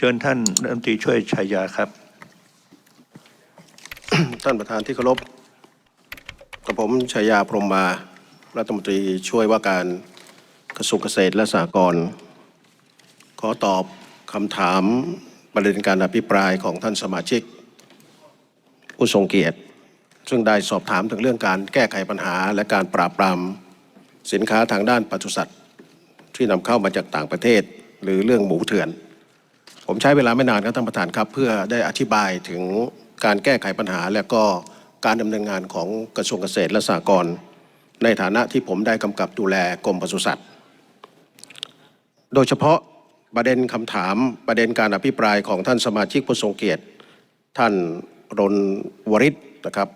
เชิญท่านรัฐมนตรีช่วยชัยาครับ ท่านประธานที่เคารพกับผมชัยาพรหมมารัฐมนตรีช่วยว่าการกระทรวงเกษตรและสหกรณ์ขอตอบคำถามประเด็นการอภิปรายของท่านสมาชิก ผู้ทรงเกียรติ ซึ่งได้สอบถามถึงเรื่องการแก้ไขปัญหา และการปราบปรามสินค้าทางด้านปศุสัตว์ ที่นำเข้ามาจากต่างประเทศ หรือเรื่องหมูเถื่อน ผมใช้เวลาไม่นานครับท่านประธานครับ เพื่อได้อธิบายถึงการแก้ไขปัญหา และก็การดำเนินงานของกระทรวงเกษตรและสหกรณ์ในฐานะที่ผมได้กำกับดูแลกรมปศุสัตว์ โดยเฉพาะประเด็นคำถามประเด็นการอภิปรายของท่านสมาชิกผู้ทรงเกียรติ ท่านรณวริศนะครับ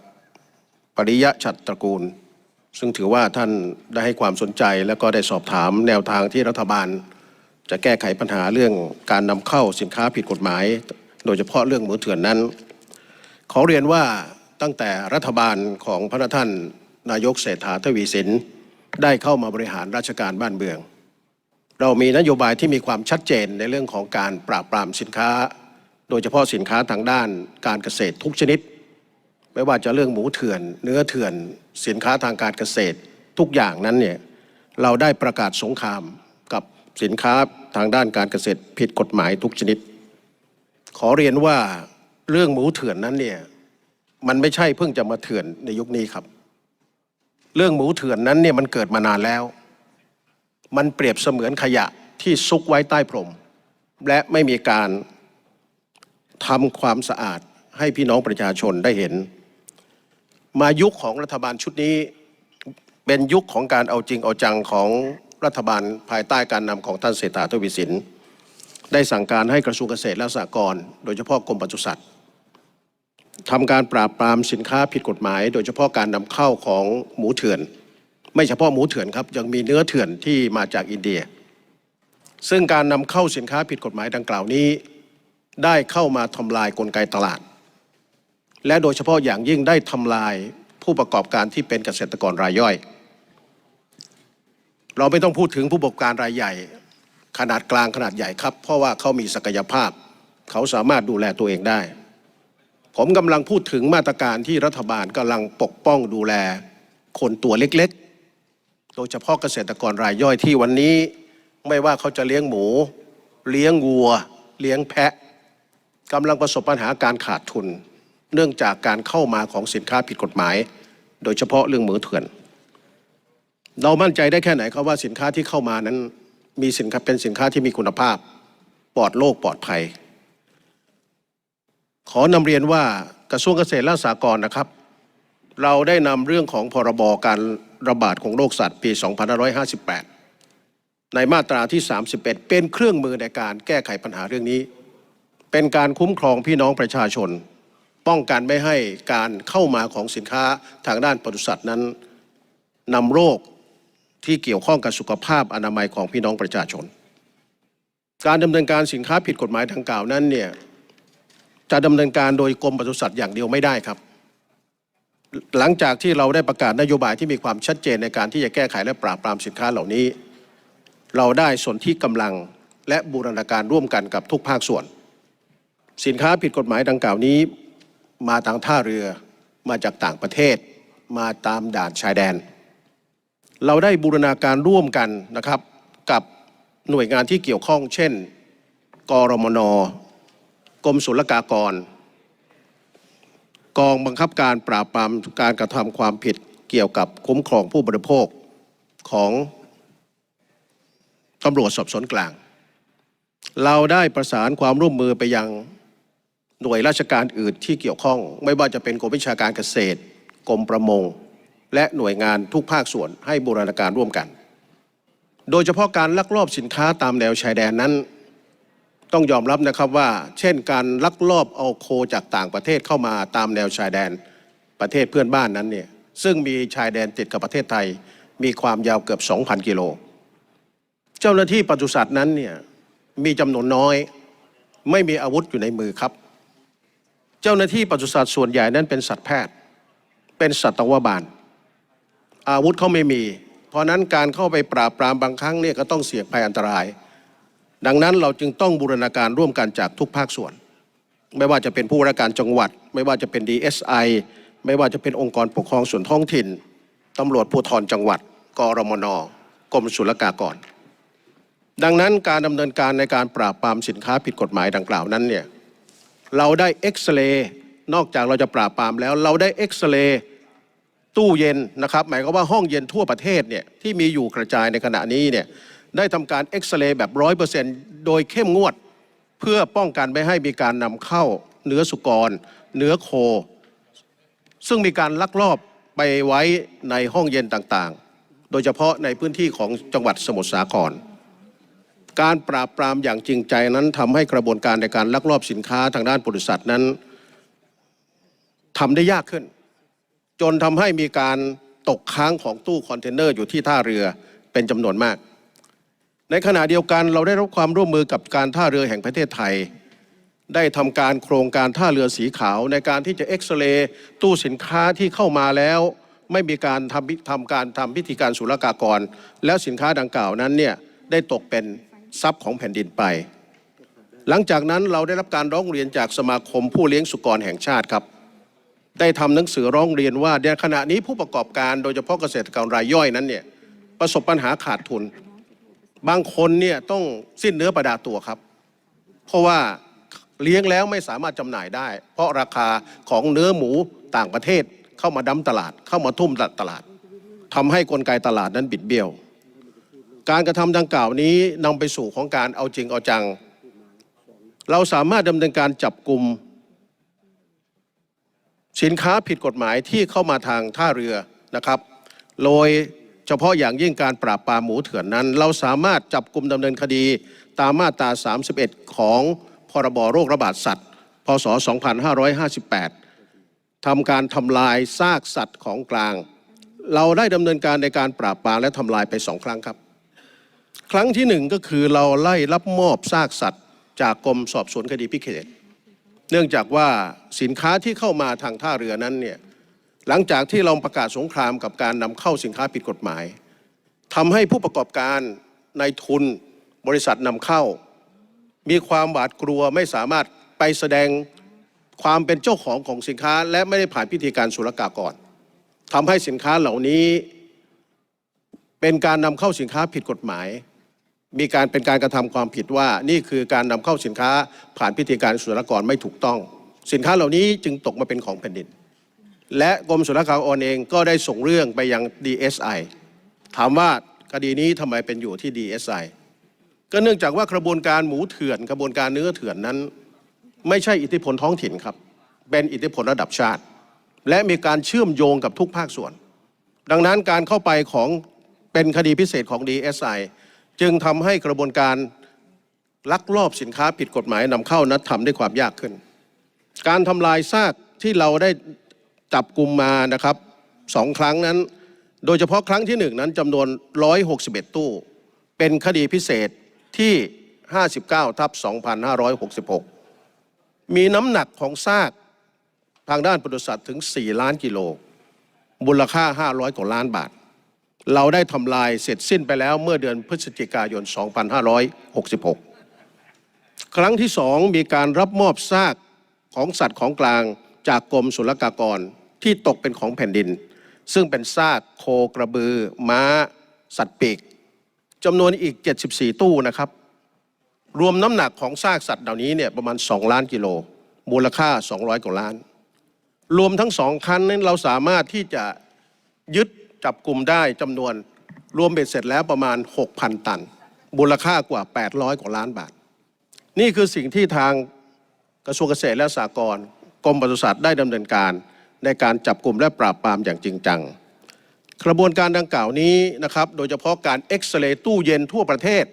ปริยะฉัตรตระกูล ซึ่งถือว่าท่านได้ให้ความสนใจและก็ได้สอบถามแนวทางที่รัฐบาล จะแก้ไขปัญหาเรื่องการนำเข้าสินค้าผิดกฎหมาย โดยเฉพาะเรื่องหมูเถื่อนนั้น ขอเรียนว่าตั้งแต่รัฐบาลของพระท่านนายกเศรษฐาทวีสินได้เข้ามาบริหารราชการบ้านเมือง เรามีนโยบายที่มีความชัดเจนในเรื่องของการปราบปรามสินค้า โดยเฉพาะสินค้าทางด้านการเกษตรทุกชนิด ไม่ว่าจะเรื่องหมูเถื่อน เนื้อเถื่อน สินค้าทางการเกษตรทุกอย่างนั้นเนี่ยเราได้ประกาศสงคราม สินค้าทางด้านการเกษตรผิดกฎหมายทุกชนิด ขอเรียนว่าเรื่องหมูเถื่อนนั้นเนี่ยมันไม่ใช่เพิ่งจะมาเถื่อนในยุคนี้ครับ เรื่องหมูเถื่อนนั้นเนี่ยมันเกิดมานานแล้ว มันเปรียบเสมือนขยะที่ซุกไว้ใต้พรม และไม่มีการทำความสะอาดให้พี่น้องประชาชนได้เห็น มายุคของรัฐบาลชุดนี้ เป็นยุคของการเอาจริงเอาจังของ รัฐบาลภายใต้การนำของท่านเศรษฐาทวีสิน ได้สั่งการให้กระทรวงเกษตรและสหกรณ์โดยเฉพาะกรมปศุสัตว์ทำการปราบปรามสินค้าผิดกฎหมาย โดยเฉพาะการนำเข้าของหมูเถื่อน ไม่เฉพาะหมูเถื่อนครับยังมีเนื้อเถื่อนที่มาจากอินเดีย ซึ่งการนำเข้าสินค้าผิดกฎหมายดังกล่าวนี้ ได้เข้ามาทำลายกลไกตลาด และโดยเฉพาะอย่างยิ่งได้ทำลายผู้ประกอบการที่เป็นเกษตรกรรายย่อย เราไม่ต้องพูดถึงผู้ประกอบการรายใหญ่ ขนาดกลางขนาดใหญ่ครับ เพราะว่าเขามีศักยภาพ เขาสามารถดูแลตัวเองได้ ผมกำลังพูดถึงมาตรการที่รัฐบาลกำลังปกป้องดูแล คนตัวเล็กๆ โดยเฉพาะเกษตรกรรายย่อยที่วันนี้ ไม่ว่าเขาจะเลี้ยงหมู เลี้ยงวัว เลี้ยงแพะกำลังประสบปัญหาการขาดทุน เนื่องจากการเข้ามาของสินค้าผิดกฎหมาย โดยเฉพาะเรื่องหมูเถื่อน เรามั่นใจได้แค่ไหนครับว่าสินค้าที่เข้ามานั้น มีสินค้าเป็นสินค้าที่มีคุณภาพ ปลอดโรคปลอดภัย ขอนำเรียนว่ากระทรวงเกษตรและสหกรณ์นะครับ เราได้นำเรื่องของพรบการระบาดของโรคสัตว์ปี 2558 ในมาตราที่ 31 เป็นเครื่องมือในการแก้ไขปัญหาเรื่องนี้ เป็นการคุ้มครองพี่น้องประชาชน ป้องกันไม่ให้การเข้ามาของสินค้าทางด้านปศุสัตว์นั้นนำโรค ที่เกี่ยวข้องกับสุขภาพอนามัยของพี่น้องประชาชน การดำเนินการสินค้าผิดกฎหมายดังกล่าวนั้นเนี่ยจะดำเนินการโดยกรมปศุสัตว์อย่างเดียวไม่ได้ครับ หลังจากที่เราได้ประกาศนโยบายที่มีความชัดเจนในการที่จะแก้ไขและปราบปรามสินค้าเหล่านี้ เราได้สนที่กำลังและบูรณาการร่วมกันกับทุกภาคส่วน สินค้าผิดกฎหมายดังกล่าวนี้ มาทางท่าเรือมาจากต่างประเทศ มาตามด่านชายแดน เราได้บูรณาการร่วมกันนะครับกับหน่วยงานที่เกี่ยวข้องเช่น กรมนกรมศุลกากร กองบังคับการปราบปรามการกระทำความผิดเกี่ยวกับคุ้มครองผู้บริโภคของตำรวจสอบสวนกลาง เราได้ประสานความร่วมมือไปยังหน่วยราชการอื่นที่เกี่ยวข้อง ไม่ว่าจะเป็นกรมวิชาการเกษตร กรมประมง และหน่วยงานทุกภาคส่วนให้บูรณาการร่วมกัน โดยเฉพาะการลักลอบสินค้าตามแนวชายแดนนั้น ต้องยอมรับนะครับว่า เช่นการลักลอบเอาโคจากต่างประเทศเข้ามาตามแนวชายแดนประเทศเพื่อนบ้านนั้นเนี่ยซึ่งมีชายแดนติดกับประเทศไทย มีความยาวเกือบ 2,000 กิโล เจ้าหน้าที่ปศุสัตว์นั้นเนี่ยมีจำนวนน้อย ไม่มีอาวุธอยู่ในมือครับ เจ้าหน้าที่ปศุสัตว์ส่วนใหญ่นั้นเป็นสัตวแพทย์ เป็นสัตวบาล อาวุธเขาไม่มี เพราะนั้นการเข้าไปปราบปรามบางครั้งเนี่ยก็ต้องเสี่ยงภัยอันตราย ดังนั้นเราจึงต้องบูรณาการร่วมกันจากทุกภาคส่วน ไม่ว่าจะเป็นผู้ว่าราชการจังหวัด ไม่ว่าจะเป็น DSI ไม่ว่าจะเป็นองค์กรปกครองส่วนท้องถิ่นตำรวจภูธรจังหวัดกรมนกรมศุลกากร ดังนั้นการดำเนินการในการปราบปรามสินค้าผิดกฎหมายดังกล่าวนั้นเนี่ยเราได้เอ็กซเรย์นอกจากเราจะปราบปรามแล้ว เราได้เอ็กซเรย์ ตู้เย็นนะครับหมายความว่าห้องเย็นทั่วประเทศเนี่ยที่มีอยู่กระจายในขณะนี้เนี่ยได้ทำการเอ็กซเรย์แบบร้อยเปอร์เซ็นต์โดยเข้มงวด เพื่อป้องกันไม่ให้มีการนำเข้าเนื้อสุกร เนื้อโค ซึ่งมีการลักลอบไปไว้ในห้องเย็นต่างๆ โดยเฉพาะในพื้นที่ของจังหวัดสมุทรสาคร การปราบปรามอย่างจริงใจนั้นทำให้กระบวนการในการลักลอบสินค้าทางด้านบริษัทนั้นทำได้ยากขึ้น จนทำให้มีการตกค้างของตู้คอนเทนเนอร์อยู่ที่ท่าเรือเป็นจำนวนมาก ในขณะเดียวกันเราได้รับความร่วมมือกับการท่าเรือแห่งประเทศไทย ได้ทำการโครงการท่าเรือสีขาวในการที่จะเอ็กซเรย์ตู้สินค้าที่เข้ามาแล้ว ไม่มีการทำพิทำการทำพิธีการศุลกากร แล้วสินค้าดังกล่าวนั้นเนี่ยได้ตกเป็นทรัพย์ของแผ่นดินไป หลังจากนั้นเราได้รับการร้องเรียนจากสมาคมผู้เลี้ยงสุกรแห่งชาติครับ ได้ทำหนังสือร้องเรียนว่าในขณะนี้ผู้ประกอบการโดยเฉพาะเกษตรกรรายย่อยนั้นเนี่ยประสบปัญหาขาดทุน บางคนเนี่ยต้องสิ้นเนื้อประดาตัวครับ เพราะว่าเลี้ยงแล้วไม่สามารถจำหน่ายได้ เพราะราคาของเนื้อหมูต่างประเทศเข้ามาดั้มตลาด เข้ามาทุ่มตลาดทำให้กลไกตลาดนั้นบิดเบี้ยว การกระทำดังกล่าวนี้นำไปสู่ของการเอาจริงเอาจัง เราสามารถดำเนินการจับกลุ่ม สินค้าผิดกฎหมายที่เข้ามาทางท่าเรือนะครับ โดยเฉพาะอย่างยิ่งการปราบปรามหมูเถื่อนนั้น เราสามารถจับกลุ่มดำเนินคดีตามมาตรา 31 ของพรบโรคระบาดสัตว์ พศ 2558 ทำการทำลายซากสัตว์ของกลาง เราได้ดำเนินการในการปราบปรามและทำลายไปสองครั้งครับ ครั้งที่หนึ่งก็คือเราไล่รับมอบซากสัตว์ จากกรมสอบสวนคดีพิเศษ เนื่องจากว่าสินค้าที่เข้ามาทางท่าเรือนั้นเนี่ยหลังจากที่เราประกาศสงครามกับการนำเข้าสินค้าผิดกฎหมายทำให้ผู้ประกอบการในทุนบริษัทนำเข้า มีความหวาดกลัวไม่สามารถไปแสดงความเป็นเจ้าของของสินค้า และไม่ได้ผ่านพิธีการศุลกากรทำให้สินค้าเหล่านี้ เป็นการนำเข้าสินค้าผิดกฎหมาย มีการเป็นการกระทำความผิดว่านี่คือการนำเข้าสินค้าผ่านพิธีการศุลกากรไม่ถูกต้อง สินค้าเหล่านี้จึงตกมาเป็นของแผ่นดิน และกรมศุลกากรเองก็ได้ส่งเรื่องไปยัง DSI ถามว่าคดีนี้ทำไมเป็นอยู่ที่ DSI ก็เนื่องจากว่ากระบวนการหมูเถื่อนกระบวนการเนื้อเถื่อนนั้น ไม่ใช่อิทธิพลท้องถิ่นครับ เป็นอิทธิพลระดับชาติ และมีการเชื่อมโยงกับทุกภาคส่วน ดังนั้นการเข้าไปของเป็นคดีพิเศษของ DSI จึงทำให้กระบวนการลักลอบสินค้าผิดกฎหมายนำเข้านั้นทำได้ความยากขึ้น การทำลายซากที่เราได้จับกลุ่มมานะครับสองครั้งนั้น โดยเฉพาะครั้งที่หนึ่งนั้นจำนวน 161 ตู้ เป็นคดีพิเศษที่ 59ทับ2566 มีน้ำหนักของซากทางด้านปศุสัตว์ถึง 4 ล้านกิโลมูลค่า 500กว่าล้านบาท เราได้ทำลายเสร็จสิ้นไปแล้วเมื่อเดือนพฤศจิกายน 2566 ครั้งที่สองมีการรับมอบซากของสัตว์ของกลางจากกรมศุลกากรที่ตกเป็นของแผ่นดิน ซึ่งเป็นซากโคกระบือ ม้า สัตว์ปีกจำนวนอีก 74 ตู้นะครับ รวมน้ำหนักของซากสัตว์เหล่านี้เนี่ยประมาณ 2 ล้านกิโล มูลค่า 200 กว่าล้าน รวมทั้งสองคันนั้นเราสามารถที่จะยึด จับกลุ่มได้จำนวนรวมเบ็ดเสร็จแล้วประมาณ 6,000 ตัน มูลค่ากว่า 800 กว่าล้านบาท นี่คือสิ่งที่ทางกระทรวงเกษตรและสหกรณ์กรมปศุสัตว์ได้ดำเนินการในการจับกลุ่มและปราบปรามอย่างจริงจัง กระบวนการดังกล่าวนี้นะครับ โดยเฉพาะการเอ็กซเรย์ตู้เย็นทั่วประเทศ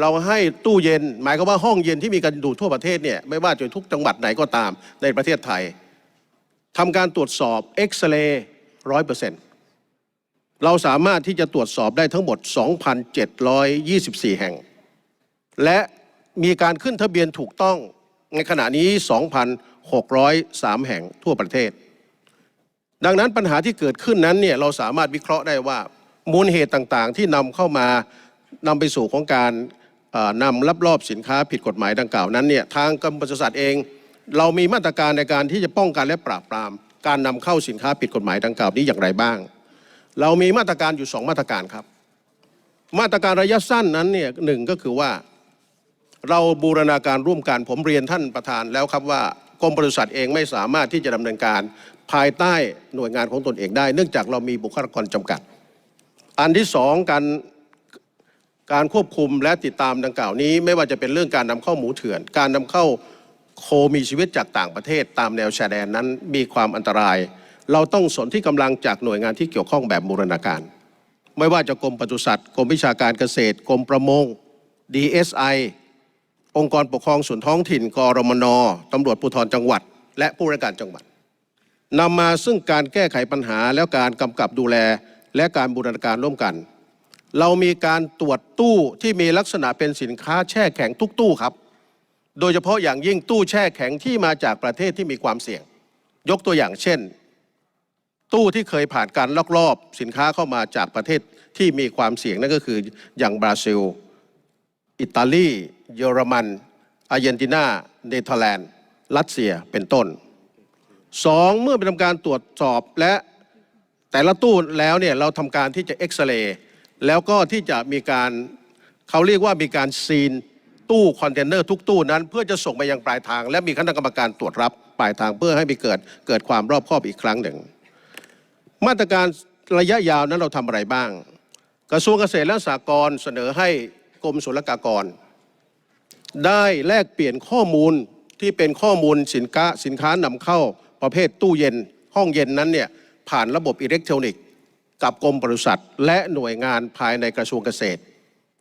เราให้ตู้เย็น หมายความว่าห้องเย็นที่มีการดูดทั่วประเทศเนี่ยไม่ว่าจะทุกจังหวัดไหนก็ตามในประเทศไทยทำการตรวจสอบเอ็กซเรย์ร้อยเปอร์เซ็นต์ เราสามารถที่จะตรวจสอบได้ทั้งหมด 2,724 แห่ง และมีการขึ้นทะเบียนถูกต้องในขณะนี้ 2,603 แห่งทั่วประเทศ ดังนั้นปัญหาที่เกิดขึ้นนั้นเนี่ยเราสามารถวิเคราะห์ได้ว่ามูลเหตุต่างๆ ที่นำเข้ามานำไปสู่ของการนำลับลอบสินค้าผิดกฎหมายดังกล่าวนั้นเนี่ยทางกรมปศุสัตว์เอง เรามีมาตรการในการที่จะป้องกันและปราบปราม การนำเข้าสินค้าผิดกฎหมายดังกล่าวนี้อย่างไรบ้าง เรามีมาตรการอยู่สองมาตรการครับ มาตรการระยะสั้นนั้นเนี่ยหนึ่งก็คือว่า เราบูรณาการร่วมกันผมเรียนท่านประธานแล้วครับว่ากรมปศุสัตว์เองไม่สามารถที่จะดำเนินการภายใต้หน่วยงานของตนเองได้ เนื่องจากเรามีบุคลากรจำกัด อันที่สองการการควบคุมและติดตามดังกล่าวนี้ ไม่ว่าจะเป็นเรื่องการนำเข้าหมูเถื่อน การนำเข้าโคมีชีวิตจากต่างประเทศตามแนวชายแดนนั้นมีความอันตราย เราต้องสนที่กำลังจากหน่วยงานที่เกี่ยวข้องแบบบูรณาการ ไม่ว่าจะกรมปศุสัตว์กรมวิชาการเกษตรกรมประมง DSI องค์กรปกครองส่วนท้องถิ่นกรมนตำรวจภูธรจังหวัด และผู้ราชการจังหวัดนำมาซึ่งการแก้ไขปัญหาแล้วการกำกับดูแลและการบูรณาการร่วมกัน เรามีการตรวจตู้ที่มีลักษณะเป็นสินค้าแช่แข็งทุกตู้ครับ โดยเฉพาะอย่างยิ่งตู้แช่แข็งที่มาจากประเทศที่มีความเสี่ยง ยกตัวอย่างเช่น ตู้ที่เคยผ่านการลักลอบสินค้าเข้ามาจากประเทศที่มีความเสี่ยงนั่นก็คืออย่างบราซิล อิตาลี เยอรมันอาร์เจนตินาเนเธอร์แลนด์ รัสเซียเป็นต้นสองเมื่อไปทำการตรวจสอบและแต่ละตู้แล้วเนี่ยเราทำการที่จะเอ็กซเรย์แล้วก็ที่จะมีการเขาเรียกว่ามีการซีนตู้คอนเทนเนอร์ทุกตู้นั้น เพื่อจะส่งไปยังปลายทาง และมีคณะกรรมการตรวจรับปลายทางเพื่อให้มีเกิดเกิดความรอบคอบอีกครั้งหนึ่ง มาตรการระยะยาวนั้นเราทำอะไรบ้าง กระทรวงเกษตรและสหกรณ์เสนอให้กรมศุลกากร ได้แลกเปลี่ยนข้อมูลที่เป็นข้อมูลสินค้าสินค้านำเข้าประเภทตู้เย็น ห้องเย็นนั้นเนี่ยผ่านระบบอิเล็กทรอนิกส์กับกรมปศุสัตว์และหน่วยงานภายในกระทรวงเกษตร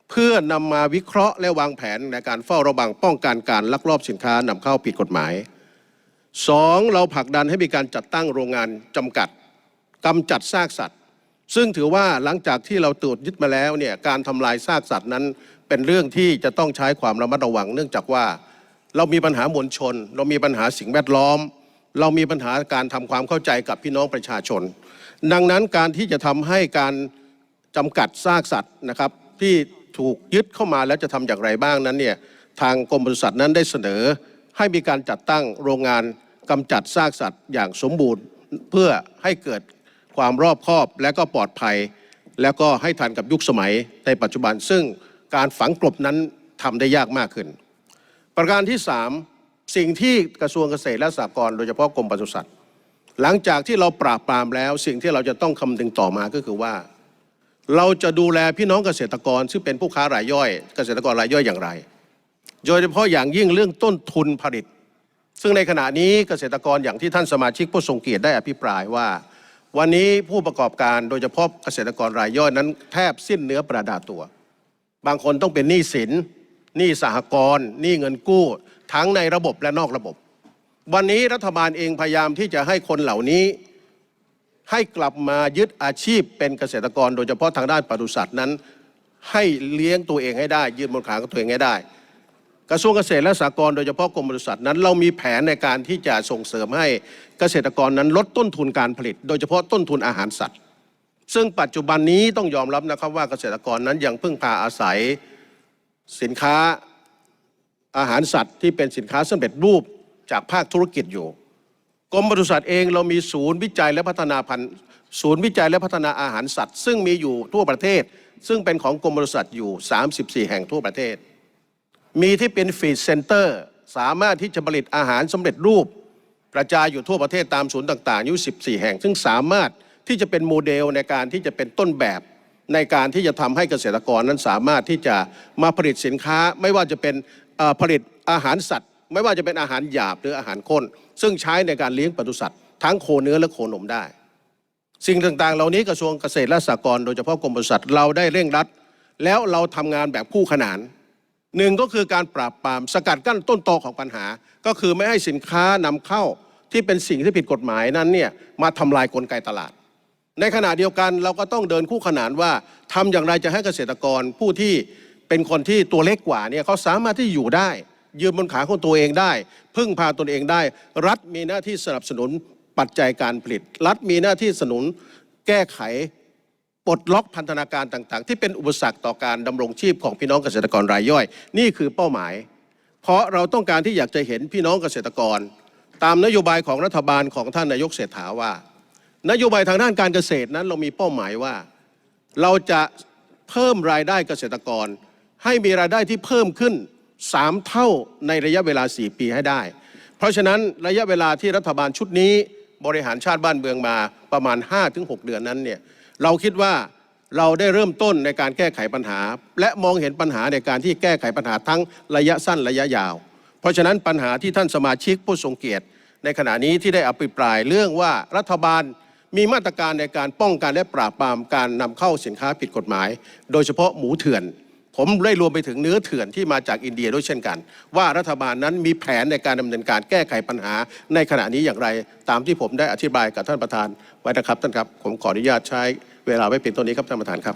เพื่อนำมาวิเคราะห์และวางแผนในการเฝ้าระวังป้องกันการลักลอบสินค้านำเข้าผิดกฎหมายสองเราผลักดันให้มีการจัดตั้งโรงงานจำกัด กำจัดซากสัตว์ ซึ่งถือว่าหลังจากที่เราตรวจยึดมาแล้วเนี่ยการทำลายซากสัตว์นั้น เป็นเรื่องที่จะต้องใช้ความระมัดระวัง เนื่องจากว่า เรามีปัญหามวลชน เรามีปัญหาสิ่งแวดล้อม เรามีปัญหาการทำความเข้าใจกับพี่น้องประชาชน ดังนั้นการที่จะทำให้การจำกัดซากสัตว์นะครับที่ถูกยึดเข้ามาแล้วจะทำอย่างไรบ้างนั้นเนี่ยทางกรมปศุสัตว์นั้นได้เสนอให้มีการจัดตั้งโรงงานกำจัดซากสัตว์อย่างสมบูรณ์ เพื่อให้เกิด ความรอบคอบและก็ปลอดภัย แล้วก็ให้ทันกับยุคสมัยในปัจจุบัน ซึ่งการฝังกลบนั้นทำได้ยากมากขึ้น ประการที่ 3 สิ่งที่กระทรวงเกษตรและสหกรณ์โดยเฉพาะกรมปศุสัตว์หลังจากที่เราปราบปรามแล้ว สิ่งที่เราจะต้องคำนึงต่อมาก็คือว่า เราจะดูแลพี่น้องเกษตรกร ซึ่งเป็นผู้ค้ารายย่อย เกษตรกรรายย่อยอย่างไร โดยเฉพาะอย่างยิ่งเรื่องต้นทุนผลิต ซึ่งในขณะนี้เกษตรกรอย่างที่ท่านสมาชิกผู้ทรงเกียรติได้อภิปรายว่า วันนี้ผู้ประกอบการโดยเฉพาะเกษตรกรรายย่อยนั้น แทบสิ้นเนื้อประดาตัว บางคนต้องเป็นหนี้สินหนี้สหกรณ์หนี้เงินกู้ ทั้งในระบบและนอกระบบ วันนี้รัฐบาลเองพยายามที่จะให้คนเหล่านี้ ให้กลับมายึดอาชีพเป็นเกษตรกร โดยเฉพาะทางด้านปศุสัตว์นั้น ให้เลี้ยงตัวเองให้ได้ ยืนบนขาของตัวเองให้ได้ กระทรวงเกษตรและสหกรณ์โดยเฉพาะกรมปศุสัตว์นั้น เรามีแผนในการที่จะส่งเสริมให้เกษตรกรนั้นลดต้นทุนการผลิต โดยเฉพาะต้นทุนอาหารสัตว์ ซึ่งปัจจุบันนี้ต้องยอมรับนะครับว่าเกษตรกรนั้นยังพึ่งพาอาศัยสินค้าอาหารสัตว์ที่เป็นสินค้าสำเร็จรูปจากภาคธุรกิจอยู่กรมปศุสัตว์เองเรามีศูนย์วิจัยและพัฒนาพันธุ์ศูนย์วิจัยและพัฒนาอาหารสัตว์ ซึ่งมีอยู่ทั่วประเทศ ซึ่งเป็นของกรมปศุสัตว์อยู่ 34 แห่งทั่วประเทศ มีที่เป็นฟีดเซ็นเตอร์สามารถที่จะผลิตอาหารสำเร็จรูป กระจายอยู่ทั่วประเทศตามศูนย์ต่างๆอยู่14 แห่ง ซึ่งสามารถที่จะเป็นโมเดลในการที่จะเป็นต้นแบบในการที่จะทำให้เกษตรกรนั้นสามารถที่จะมาผลิตสินค้า ไม่ว่าจะเป็นผลิตอาหารสัตว์ ไม่ว่าจะเป็นอาหารหยาบหรืออาหารข้น ซึ่งใช้ในการเลี้ยงปศุสัตว์ทั้งโคเนื้อและโคนมได้ สิ่งต่างๆ เหล่านี้กระทรวงเกษตรและสหกรณ์โดยเฉพาะกรมปศุสัตว์เราได้เร่งรัด แล้วเราทำงานแบบคู่ขนาน หนึ่งก็คือการปราบปรามสกัดกั้นต้นตอของปัญหา ก็คือไม่ให้สินค้านำเข้าที่เป็นสิ่งที่ผิดกฎหมายนั้นเนี่ยมาทำลายกลไกตลาด ในขณะเดียวกันเราก็ต้องเดินคู่ขนานว่าทำอย่างไรจะให้เกษตรกรผู้ที่เป็นคนที่ตัวเล็กกว่าเนี่ยเขาสามารถที่อยู่ได้ ยืนบนขาของตัวเองได้ พึ่งพาตนเองได้ รัฐมีหน้าที่สนับสนุนปัจจัยการผลิต รัฐมีหน้าที่สนับสนุนแก้ไข ปลดล็อกพันธนาการต่างๆ ที่เป็นอุปสรรคต่อการดำรงชีพของพี่น้องเกษตรกรรายย่อย นี่คือเป้าหมาย เพราะเราต้องการที่อยากจะเห็นพี่น้องเกษตรกร ตามนโยบายของรัฐบาลของท่านนายกเศรษฐาว่า นโยบายทางด้านการเกษตรนั้นเรามีเป้าหมายว่า เราจะเพิ่มรายได้เกษตรกร ให้มีรายได้ที่เพิ่มขึ้น 3 เท่าในระยะเวลา 4 ปีให้ได้ เพราะฉะนั้นระยะเวลาที่รัฐบาลชุดนี้บริหารชาติบ้านเมืองมาประมาณ 5-6 เดือนนั้นเนี่ย เราคิดว่าเราได้เริ่มต้นในการแก้ไขปัญหา และมองเห็นปัญหาในการที่แก้ไขปัญหาทั้งระยะสั้นระยะยาว เพราะฉะนั้นปัญหาที่ท่านสมาชิกผู้ทรงเกียรติ ในขณะนี้ที่ได้อภิปรายเรื่องว่ารัฐบาลมีมาตรการในการป้องกันและปราบปรามการนำเข้าสินค้าผิดกฎหมาย โดยเฉพาะหมูเถื่อน ผมได้รวมไปถึงเนื้อเถื่อนที่มาจากอินเดียด้วยเช่นกัน ว่ารัฐบาลนั้นมีแผนในการดำเนินการแก้ไขปัญหา ในขณะนี้อย่างไร ตามที่ผมได้อธิบายกับท่านประธานไว้นะครับท่านครับ ผมขออนุญาตใช้ เวลาไว้เพียงเท่านี้ครับท่านประธานครับ